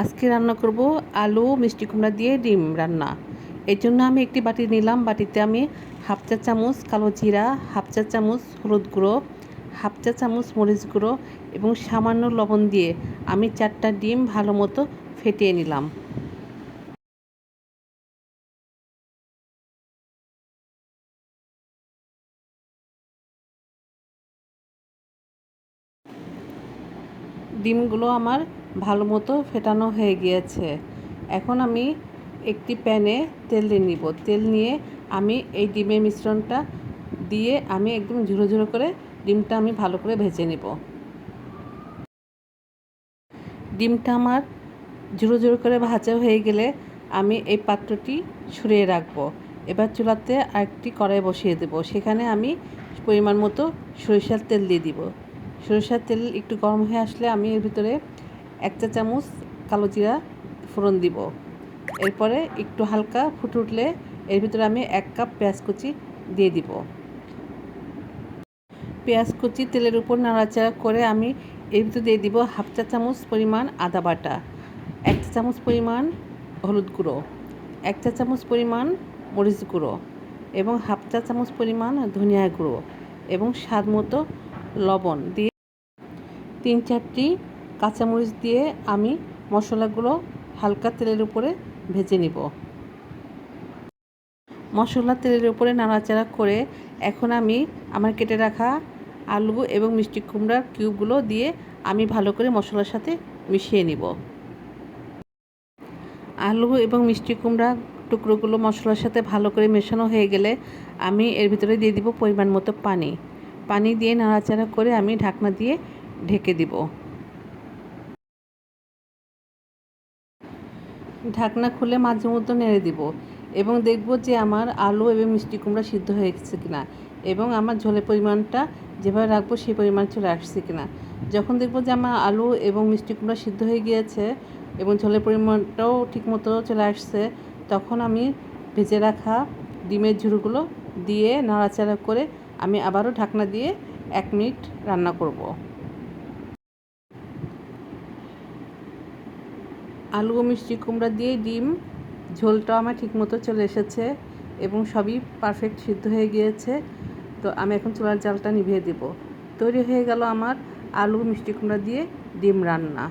আজকে রান্না করব আলু, মিষ্টি কুমড়া দিয়ে ডিম রান্না। এর জন্য আমি একটি বাটি নিলাম। বাটিতে আমি হাফ চা চামচ কালো জিরা, হাফ চা চামচ হলুদ গুঁড়ো, হাফ চা চামচ মরিচ গুঁড়ো এবং সামান্য লবণ দিয়ে আমি চারটা ডিম ভালো মতো ফেটিয়ে নিলাম। ডিমগুলো আমার ভালো মতো ফেটানো হয়ে গিয়েছে। এখন আমি একটি প্যানে তেল দিয়ে নিব। তেল নিয়ে আমি এই ডিমের মিশ্রণটা দিয়ে আমি একদম ঝুড়ো ঝুড়ো করে ডিমটা আমি ভালো করে ভেজে নিব। ডিমটা আমার ঝুড়ো ঝুড়ো করে ভাজা হয়ে গেলে আমি এই পাত্রটি সরিয়ে রাখব। এবার চুলাতে আরেকটি কড়াই বসিয়ে দেবো। সেখানে আমি পরিমাণ মতো সরিষার তেল দিয়ে দিব। সরিষার তেল একটু গরম হয়ে আসলে আমি এর ভিতরে এক চা চামচ কালো জিরা ফোড়ন দিব। এরপরে একটু হালকা ফুটে উঠলে এর ভিতরে আমি এক কাপ পেঁয়াজ কুচি দিয়ে দিব। পেঁয়াজ কুচি তেলের উপর নাড়াচাড়া করে আমি এর ভিতরে দিয়ে দিব হাফ চা চামচ পরিমাণ আদা বাটা, এক চা চামচ পরিমাণ হলুদ গুঁড়ো, এক চা চামচ পরিমাণ মরিচ গুঁড়ো এবং হাফ চা চামচ পরিমাণ ধনিয়া গুঁড়ো এবং স্বাদ মতো লবণ দিয়ে তিন চারটি কাঁচামরিচ দিয়ে আমি মশলাগুলো হালকা তেলের উপরে ভেজে নিব। মশলা তেলের উপরে নাড়াচাড়া করে এখন আমি আমার কেটে রাখা আলু এবং মিষ্টি কুমড়ার কিউবগুলো দিয়ে আমি ভালো করে মশলার সাথে মিশিয়ে নিব। আলু এবং মিষ্টি কুমড়া টুকরোগুলো মশলার সাথে ভালো করে মেশানো হয়ে গেলে আমি এর ভিতরে দিয়ে দিব পরিমাণ মতো পানি। পানি দিয়ে নাড়াচাড়া করে আমি ঢাকনা দিয়ে ঢেকে দিব। ঢাকনা খুলে মাঝে মধ্যে নেড়ে দিব এবং দেখব যে আমার আলু এবং মিষ্টি কুমড়া সিদ্ধ হয়ে গেছে কিনা এবং আমার ঝোলের পরিমাণটা যেভাবে রাখব সেই পরিমাণ চলে আসছে কিনা। যখন দেখব যে আমার আলু এবং মিষ্টি কুমড়া সিদ্ধ হয়ে গিয়েছে এবং ঝোলের পরিমাণটাও ঠিকমতো চলে আসছে, তখন আমি ভেজে রাখা ডিমের ঝুড়োগুলো দিয়ে নাড়াচাড়া করে আমি আবারও ঢাকনা দিয়ে এক মিনিট রান্না করব। আলু ও মিষ্টি কুমড়া দিয়ে ডিম ঝোলটাও আমার ঠিকমতো চলে এসেছে এবং সবই পারফেক্ট সিদ্ধ হয়ে গিয়েছে। তো আমি এখন চুলার জালটা নিভিয়ে দেব। তৈরি হয়ে গেল আমার আলু মিষ্টি কুমড়া দিয়ে ডিম রান্না।